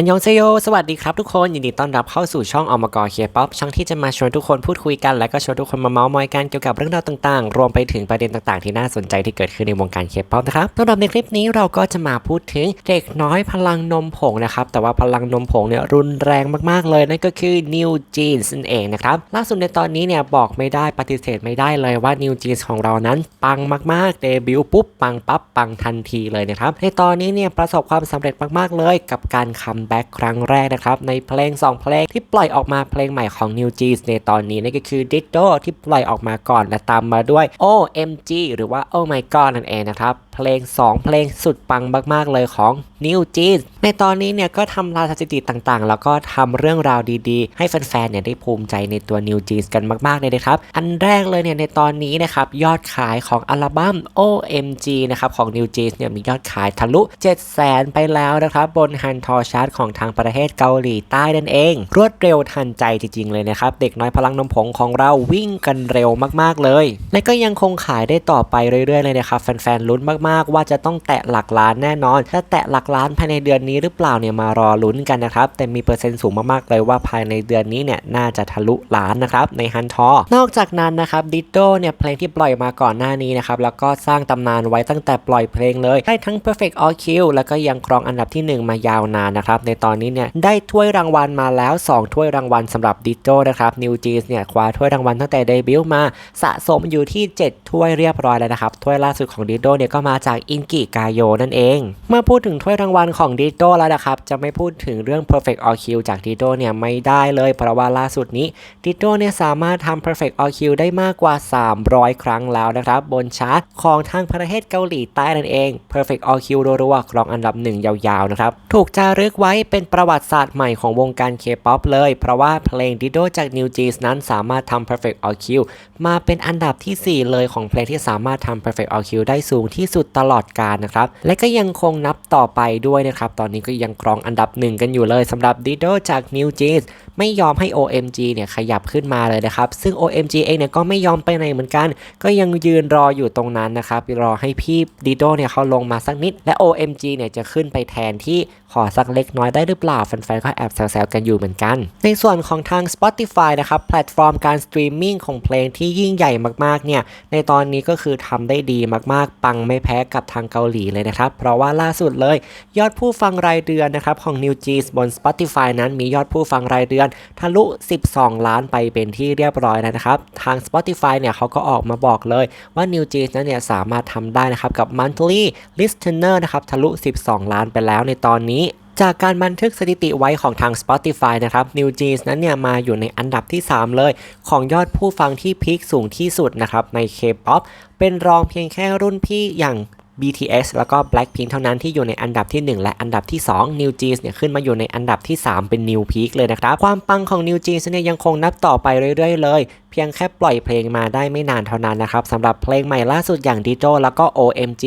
อันยองเซโย สวัสดีครับทุกคน ยินดีต้อนรับเข้าสู่ช่องอมกรเคป๊อปช่องที่จะมาชวนทุกคนพูดคุยกัน และก็ชวนทุกคนมาเมาส์มอยกันเกี่ยวกับเรื่องราวต่างๆ รวมไปถึงประเด็นต่างๆ ที่น่าสนใจที่เกิดขึ้นในวงการเคป๊อปนะครับสำหรับในคลิปนี้เราก็จะมาพูดถึงเด็กน้อยพลังนมผงนะครับ แต่ว่าพลังนมผงเนี่ยรุนแรงมากๆ เลยนั่นก็คือ New Jeans นั่นเองนะครับ ล่าสุดในตอนนี้เนี่ยบอกไม่ได้ปฏิเสธไม่ได้เลยว่า New Jeans ของเรานั้นปังมากๆ เดบิวต์ปุ๊บปังปั๊บปังทันทีเลยนะครับ ในตอนนี้เนี่ยประสบความสำเร็จมากๆเลยกับการคัมแบ็กครั้งแรกนะครับ ในเพลง 2 เพลงที่ปล่อยออกมาเพลงใหม่ของ New Jeans ในตอนนี้นั่นก็คือ Ditto ที่ปล่อยออกมาก่อนและตามมาด้วย OMG หรือว่า Oh My God นั่นเองนะครับ ลง 2 เพลงสุดปังมาก ๆ เลยของ New Jeans ในตอนนี้เนี่ยก็ทำลายสถิติต่างๆ แล้วก็ทำเรื่องราวดีๆ ให้แฟนๆเนี่ยได้ภูมิใจในตัว New Jeans กันมาก ๆ เลยนะครับ อันแรกเลยเนี่ยในตอนนี้นะครับ ยอดขายของอัลบั้ม OMG นะครับของ New Jeans เนี่ยมียอดขายทะลุ 700,000ไปแล้วนะครับ บนฮันทอชาร์ตของทางประเทศเกาหลีใต้นั่นเอง รวดเร็วทันใจจริง ๆ เลยนะครับ เด็กน้อยพลังนมผงของเราวิ่งกันเร็วมากๆเลย และก็ยังคงขายได้ต่อไปเรื่อยๆเลยนะครับแฟนๆลุ้นมากๆว่าจะต้องแตะหลักล้านแน่นอน ถ้าแตะหลักล้านภายในเดือนนี้หรือเปล่าเนี่ยมารอลุ้นกันนะครับ แต่มีเปอร์เซ็นต์สูงมากๆเลยว่าภายในเดือนนี้เนี่ยน่าจะทะลุล้านนะครับในฮันทอนอกจากนั้นนะครับดิโดเนี่ยเพลงที่ปล่อยมาก่อนหน้านี้นะครับแล้วก็สร้างตำนานไว้ตั้งแต่ปล่อยเพลงเลยได้ทั้ง perfect all kill แล้วก็ยังครองอันดับที่ 1 มายาวนานนะครับในตอนนี้เนี่ยได้ถ้วยรางวัลมาแล้ว 2 ถ้วยรางวัลสำหรับดิโดนะครับนิวจีสเนี่ยคว้าถ้วยรางวัลตั้งแต่เดบิวต์มาสะสมอยู่ที่ 7 ถ้วยเรียบร้อยแล้วนะครับถ้วยล่าสุดของดิโดเนี่ยก็มาาจากอินกิกาโยนั่นเอง เมื่อพูดถึงถ้วยรางวัลของดิโดแล้วนะครับ จะไม่พูดถึงเรื่อง perfect all kill จากดิโดเนี่ยไม่ได้เลย เพราะว่าล่าสุดนี้ดิโดเนี่ยสามารถทำ perfect all kill ได้มากกว่า 300 ครั้งแล้วนะครับ บนชาร์ตของทางประเทศเกาหลีใต้นั่นเอง perfect all kill รัวๆครองอันดับหนึ่งยาวๆนะครับถูกจารึกไว้เป็นประวัติศาสตร์ใหม่ของวงการ K-POP เลย เพราะว่าเพลงดิโดจาก New Jeans นั้นสามารถทำ perfect all kill มาเป็นอันดับทีสี่4 เลยของเพลงที่สามารถทำ perfect all kill ได้สูงที่สุดตลอดกาลนะครับ และก็ยังคงนับต่อไปด้วยนะครับ ตอนนี้ก็ยังครองอันดับหนึ่งกันอยู่เลยสำหรับดิโดจาก New Jeans ไม่ยอมให้ OMG เนี่ยขยับขึ้นมาเลยนะครับ ซึ่ง OMG เองเนี่ยก็ไม่ยอมไปไหนเหมือนกัน ก็ยังยืนรออยู่ตรงนั้นนะครับรอให้พี่ดิโดเนี่ยเขาลงมาสักนิด และ OMG เนี่ยจะขึ้นไปแทนที่ขอสักเล็กน้อยได้หรือเปล่าแฟนๆก็แอบแซวๆกันอยู่เหมือนกัน ในส่วนของทาง Spotify นะครับแพลตฟอร์มการสตรีมมิ่งของเพลงที่ยิ่งใหญ่มากๆเนี่ยในตอนนี้ก็คือทำได้ดีมากๆ ปังไม่แพ้กับทางเกาหลีเลยนะครับ เพราะว่าล่าสุดเลย ยอดผู้ฟังรายเดือนนะครับของ New Jeans บน Spotify นั้นมียอดผู้ฟังรายเดือน ทะลุ 12 ล้านไปเป็นที่เรียบร้อยแล้วนะครับ ทาง Spotify เนี่ยเขาก็ออกมาบอกเลยว่า New Jeans นั้นเนี่ยสามารถทำได้นะครับกับ monthly listener นะครับทะลุ 12 ล้านไปแล้วในตอนนี้ จากการบันทึกสถิติไว้ของทาง Spotify นะครับ New Jeans นั้นเนี่ยมาอยู่ในอันดับที่ 3 เลย ของยอดผู้ฟังที่พีคสูงที่สุดนะครับใน K-POP เป็นรองเพียงแค่รุ่นพี่อย่าง BTS แล้วก็ Blackpink เท่านั้นที่อยู่ในอันดับที่ 1 และอันดับที่ 2 New Jeans เนี่ยขึ้นมาอยู่ในอันดับที่ 3 เป็น New Peak เลยนะครับ ความปังของ New Jeans เนี่ยยังคงนับต่อไปเรื่อยๆ เลย เพียงแค่ปล่อยเพลงมาได้ไม่นานเท่านั้นนะครับสำหรับเพลงใหม่ล่าสุดอย่าง Dido แล้วก็ OMG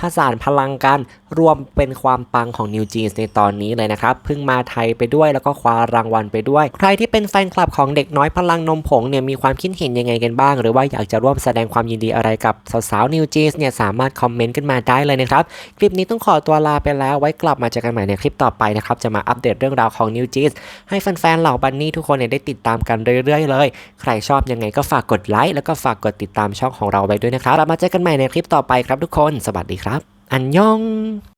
ผสานพลังกันรวมเป็นความปังของ New Jeans ในตอนนี้เลยนะครับเพิ่งมาไทยไปด้วยแล้วก็คว้ารางวัลไปด้วย ใครที่เป็นแฟนคลับของเด็กน้อยพลังนมผงเนี่ยมีความคิดเห็นยังไงกันบ้าง หรือว่าอยากจะร่วมแสดงความยินดีอะไรกับสาวๆ New Jeans เนี่ยสามารถคอมเมนต์กันมาได้เลยนะครับ คลิปนี้ต้องขอตัวลาไปแล้วไว้กลับมาเจอกันใหม่ในคลิปต่อไปนะครับ จะมาอัปเดตเรื่องราวของ New Jeans ให้แฟนๆเหล่าบันนี่ทุกคนเนี่ยได้ติดตามกันเรื่อยๆเลย ใครชอบยังไงก็ฝากกดไลค์แล้วก็ฝากกดติดตามช่องของเราไปด้วยนะครับกลับมาเจอกันใหม่ในคลิปต่อไปครับทุกคน สวัสดีครับ อันยอง